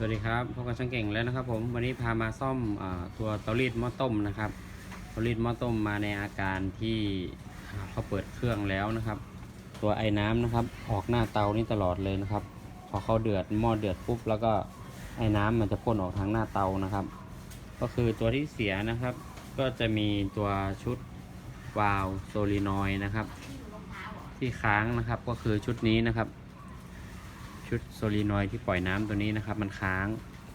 สวัสดีครับพบกับช่างเก่งแล้วนะครับ ผมวันนี้พามาซ่อมอตัวเตารีดหม้อต้มนะครับเตารีดหม้อต้มมาในอาการที่เขาเปิดเครื่องแล้วนะครับ ตัวไอ้น้ำนะครับ ออกหน้าเตานี่ตลอดเลยนะครับ พอเขาเดือดหม้อเดือดปุ๊บแล้วก็ไอ้น้ำมันจะพ่นออกทางหน้าเตานะครับ ก็คือตัวที่เสียนะครับ ก็จะมีตัวชุดวาล์วโซลินอยด์นะครับ ที่ค้างนะครับก็คือชุดนี้นะครับ ชุดโซลีนอยที่ปล่อยน้ำตัวนี้นะครับ มันค้าง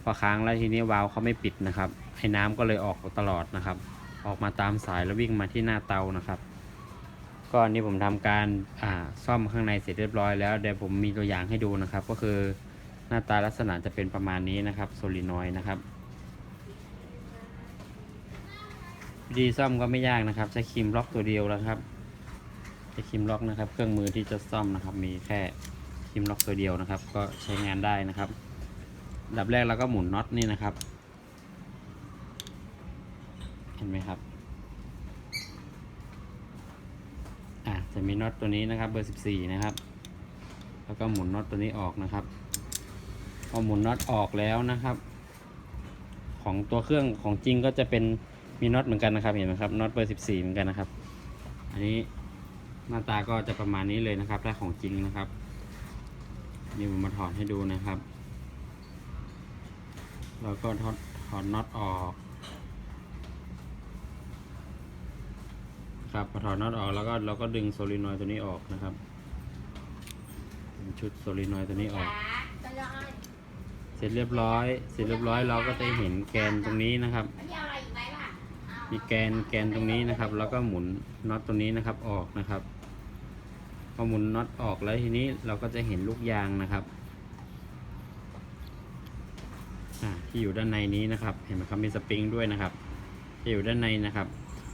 พอค้างแล้วทีนี้วาล์วเขาไม่ปิดนะครับให้น้ำก็เลยออกตลอดนะครับ ออกมาตามสายแล้ววิ่งมาที่หน้าเตานะครับ ก็อันนี้ผมทำการอ่าซ่อมข้างในเสร็จเรียบร้อยแล้วเดี๋ยวผมมีตัวอย่างให้ดูนะครับ ก็คือหน้าตาลักษณะจะเป็นประมาณนี้นะครับโซลีนอยนะครับวิธีซ่อมก็ไม่ยากนะครับ ใช้ครีมล็อกตัวเดียวแล้วครับใช้ครีมล็อกนะครับ เครื่องมือที่จะซ่อมนะครับ มีแค่ ครีมล็อกตัวเดียวนะครับ ก็ใช้งานได้นะครับดับแรกเราก็หมุนน็อตนี่นะครับ เห็นไหมครับอะจะมีน็อตตัวนี้นะครับ เบอร์ 14 นะครับ แล้วก็หมุนน็อตตัวนี้ออกนะครับพอหมุนน็อตออกแล้วนะครับ ของตัวเครื่องของจริงก็จะเป็นมีน็อตเหมือนกันนะครับเห็นไหมครับน็อตเบอร์ 14 เหมือนกันนะครับ อันนี้หน้าตาก็จะประมาณนี้เลยนะครับถ้าของจริงนะครับ นี่ผมมาถอดให้ดูนะครับ แล้วก็ถอดถอดน็อตออก ครับพอถอดน็อตออกแล้วก็เราก็ดึงโซลินอยด์ตัวนี้ออกนะครับชุดโซลินอยด์ตัวนี้ออก เสร็จเรียบร้อย เสร็จเรียบร้อยเราก็จะเห็นแกนตรงนี้นะครับมีแกนแกนตรงนี้นะครับ แล้วก็หมุนน็อตตรงนี้นะครับออกนะครับ พอหมุนน็อตออกแล้วทีนี้เราก็จะเห็นลูกยางนะครับที่อยู่ด้านในนี้นะครับ เห็นไหมครับมีสปริงด้วยนะครับที่อยู่ด้านในนะครับ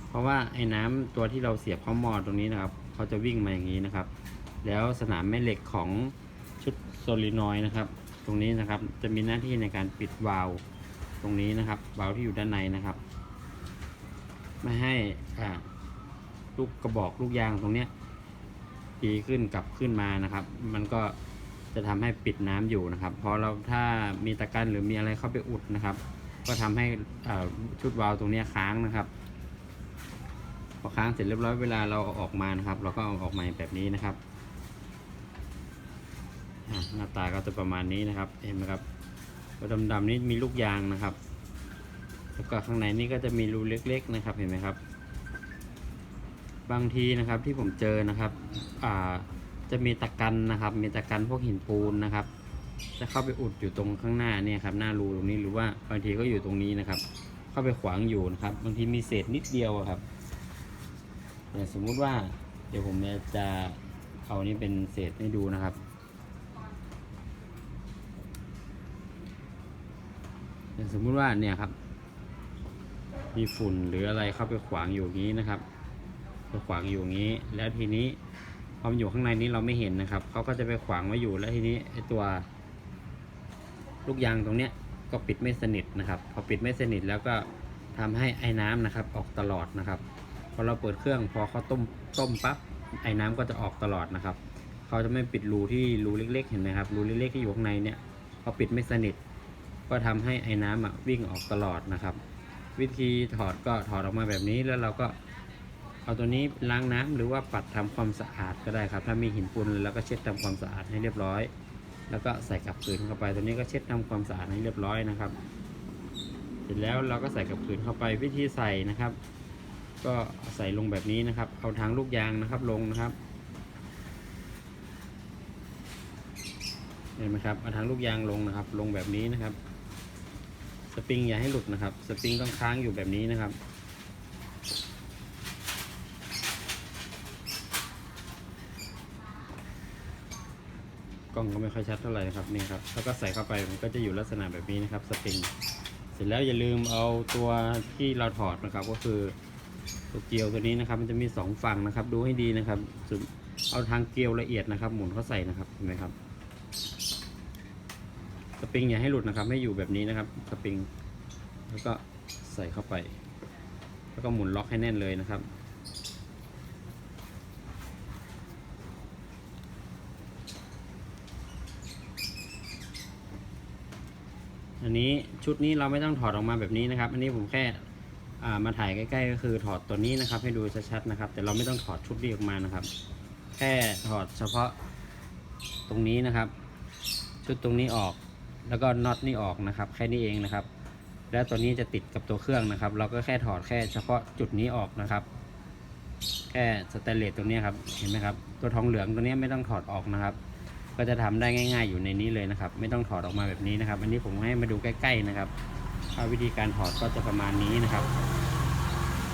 เพราะว่าไอ้น้ำตัวที่เราเสียบข้าหม้อตรงนี้นะครับเขาจะวิ่งมาอย่างนี้นะครับ แล้วสนามแม่เหล็กของชุดโซลินอยด์นะครับ ตรงนี้นะครับจะมีหน้าที่ในการปิดวาล์วตรงนี้นะครับวาล์วที่อยู่ด้านในนะครับไม่ให้ลูกกระบอกลูกยางตรงเนี้ย ตีขึ้นกลับขึ้นมานะครับ มันก็จะทำให้ปิดน้ำอยู่นะครับพอเราถ้ามีตะกันหรือมีอะไรเข้าไปอุดนะครับ ก็ทำให้ชุดวาล์วตรงนี้ค้างนะครับ พอค้างเสร็จเรียบร้อยเวลาเราเอาออกมานะครับ เราก็เอาออกมาแบบนี้นะครับหน้าตาก็จะประมาณนี้นะครับ เห็นไหมครับตัวดำๆนี่มีลูกยางนะครับ แล้วก็ข้างในนี่ก็จะมีรูเล็ก ๆ นะครับ เห็นไหมครับ บางทีนะครับที่ผมเจอนะครับอ่าจะมีตะกันนะครับ มีตะกันพวกหินปูนนะครับ จะเข้าไปอุดอยู่ตรงข้างหน้าเนี่ยครับหน้ารูตรงนี้หรือว่าบางทีก็อยู่ตรงนี้นะครับ เข้าไปขวางอยู่นะครับ บางทีมีเศษนิดเดียวครับอย่างสมมุติว่าเดี๋ยวผมจะเอานี่เป็นเศษให้ดูนะครับอย่างสมมุติว่าเนี่ยครับ มีฝุ่นหรืออะไรเข้าไปขวางอยู่อย่างนี้นะครับ ขวางอยู่อย่างนี้ แล้วทีนี้พอมันอยู่ข้างในนี้เราไม่เห็นนะครับเขาก็จะไปขวางไว้อยู่แล้วทีนี้ไอตัว ลูกยางตรงเนี้ยก็ปิดไม่สนิทนะครับ พอปิดไม่สนิทแล้วก็ทำให้ไอ้น้ำนะครับ ออกตลอดนะครับพอเราเปิดเครื่องพอเขาต้มต้มปั๊บไอ้น้ำก็จะออกตลอดนะครับเขาจะไม่ปิดรูที่รูเล็ก ๆ เห็นไหมครับรูเล็กๆที่อยู่ข้างในเนี่ยเขาปิดไม่สนิท ก็ทำให้ไอ้น้ำอะวิ่งออกตลอดนะครับ วิธีถอดก็ถอดออกมาแบบนี้แล้วเราก็ เอาตัวนี้ล้างน้ำหรือว่าปัดทำความสะอาดก็ได้ครับ ถ้ามีหินปูนแล้วก็เช็ดทำความสะอาดให้เรียบร้อย แล้วก็ใส่กับผืนเข้าไป ตัวนี้ก็เช็ดทำความสะอาดให้เรียบร้อยนะครับ เสร็จแล้วเราก็ใส่กับผืนเข้าไปวิธีใส่นะครับ ก็ใส่ลงแบบนี้นะครับ เอาทางลูกยางนะครับลงนะครับเห็นไหมครับเอาทางลูกยางลงนะครับ ลงแบบนี้นะครับ สปริงอย่าให้หลุดนะครับ สปริงต้องค้างอยู่แบบนี้นะครับ ล้องก็ไม่ค่อยชัดเท่าไหร่นะครับนี่ครับแล้วก็ใส่เข้าไปมันก็จะอยู่ลักษณะแบบนี้นะครับสปริงเสร็จแล้วอย่าลืมเอาตัวที่เราถอดนะครับ ก็คือตัวเกลียวตัวนี้นะครับ มันจะมีสองฝั่งนะครับ ดูให้ดีนะครับเอาทางเกลียวละเอียดนะครับ หมุนเข้าใส่นะครับเห็นไหมครับสปริงอย่าให้หลุดนะครับ ให้อยู่แบบนี้นะครับสปริง แล้วก็ใส่เข้าไป แล้วก็หมุนล็อกให้แน่นเลยนะครับ อันนี้ชุดนี้เราไม่ต้องถอดออกมาแบบนี้นะครับ อันนี้ผมแค่ามาถ่ายใกล้ๆก็คือถอดตัวนี้นะครับ ให้ดูชัดๆนะครับ แต่เราไม่ต้องถอดชุดนี้ออกมานะครับ แค่ถอดเฉพาะตรงนี้นะครับ ชุดตรงนี้ออก แล้วก็น็อตนี่ออกนะครับ แค่นี้เองนะครับ แล้วตัวนี้จะติดกับตัวเครื่องนะครับ เราก็แค่ถอดแค่เฉพาะจุดนี้ออกนะครับ แค่สแตนเลสตัวนี้ครับเห็นไหมครับ ตัวทองเหลืองตัวนี้ไม่ต้องถอดออกนะครับ ก็จะทำได้ง่าย ๆ อยู่ในนี้เลยนะครับ ไม่ต้องถอดออกมาแบบนี้นะครับ อันนี้ผมให้มาดูใกล้ ๆนะครับวิธีการถอดก็จะประมาณนี้นะครับ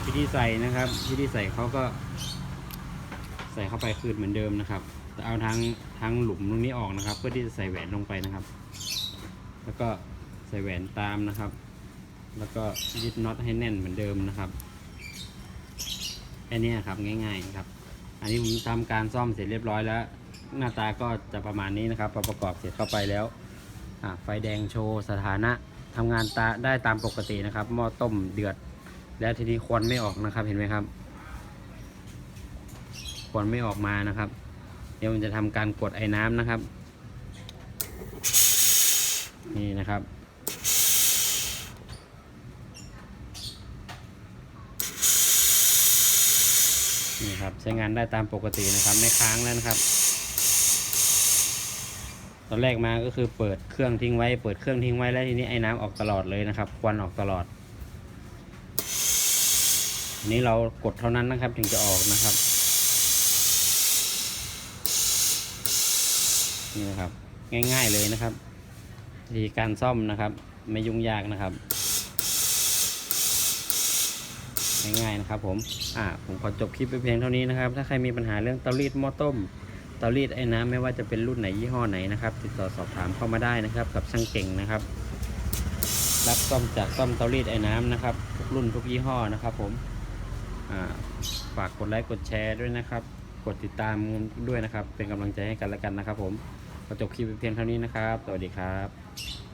วิธีใส่นะครับ วิธีใส่เขาก็ ใส่เข้าไปคืนเหมือนเดิมนะครับแต่เอาทางทางหลุมตรงนี้ออกนะครับ เพื่อที่จะใส่แหวนลงไปนะครับ แล้วก็ใส่แหวนตามนะครับ แล้วก็ยึดน็อตให้แน่นเหมือนเดิมนะครับแค่นี้ครับง่ายๆครับ อันนี้ผมทำการซ่อมเสร็จเรียบร้อยแล้ว หน้าตาก็จะประมาณนี้นะครับพอประกอบเสร็จเข้าไปแล้วไฟแดงโชว์สถานะทำงานตาได้ตามปกตินะครับหม้อต้มเดือด แล้วทีนี้ควันไม่ออกนะครับเห็นไหมครับควันไม่ออกมานะครับ เดี๋ยวมันจะทำการกดไอ้น้ำนะครับ นี่นะครับนี่ครับใช้งานได้ตามปกตินะครับไม่ค้างแล้วนะครับ ตอนแรกมาก็คือเปิดเครื่องทิ้งไว้ เปิดเครื่องทิ้งไว้แล้วทีนี้ไอ้น้ำออกตลอดเลยนะครับ ควันออกตลอดอันนี้เรากดเท่านั้นนะครับ ถึงจะออกนะครับ นี่นะครับ ง่ายๆเลยนะครับวิธีการซ่อมนะครับ ไม่ยุ่งยากนะครับ ง่ายๆนะครับผม อ่าผมขอจบคลิปไปเพียงเท่านี้นะครับ ถ้าใครมีปัญหาเรื่องเตารีดหม้อต้มารีดไอ้น้ำไม่ว่าจะเป็นรุ่นไหนยี่ห้อไหนนะครับ ติดต่อสอบถามเข้ามาได้นะครับ กับช่างเก่งนะครับ รับซ่อมจากซ่อมเตารีดไอ้น้ำนะครับทุกรุ่นทุกยี่ห้อนะครับ ผมฝากกดไลค์กดแชร์ด้วยนะครับ กดติดตามด้วยนะครับ เป็นกำลังใจให้กันและกันนะครับ ผมขอจบคลิปเพียงเท่านี้นะครับ สวัสดีครับ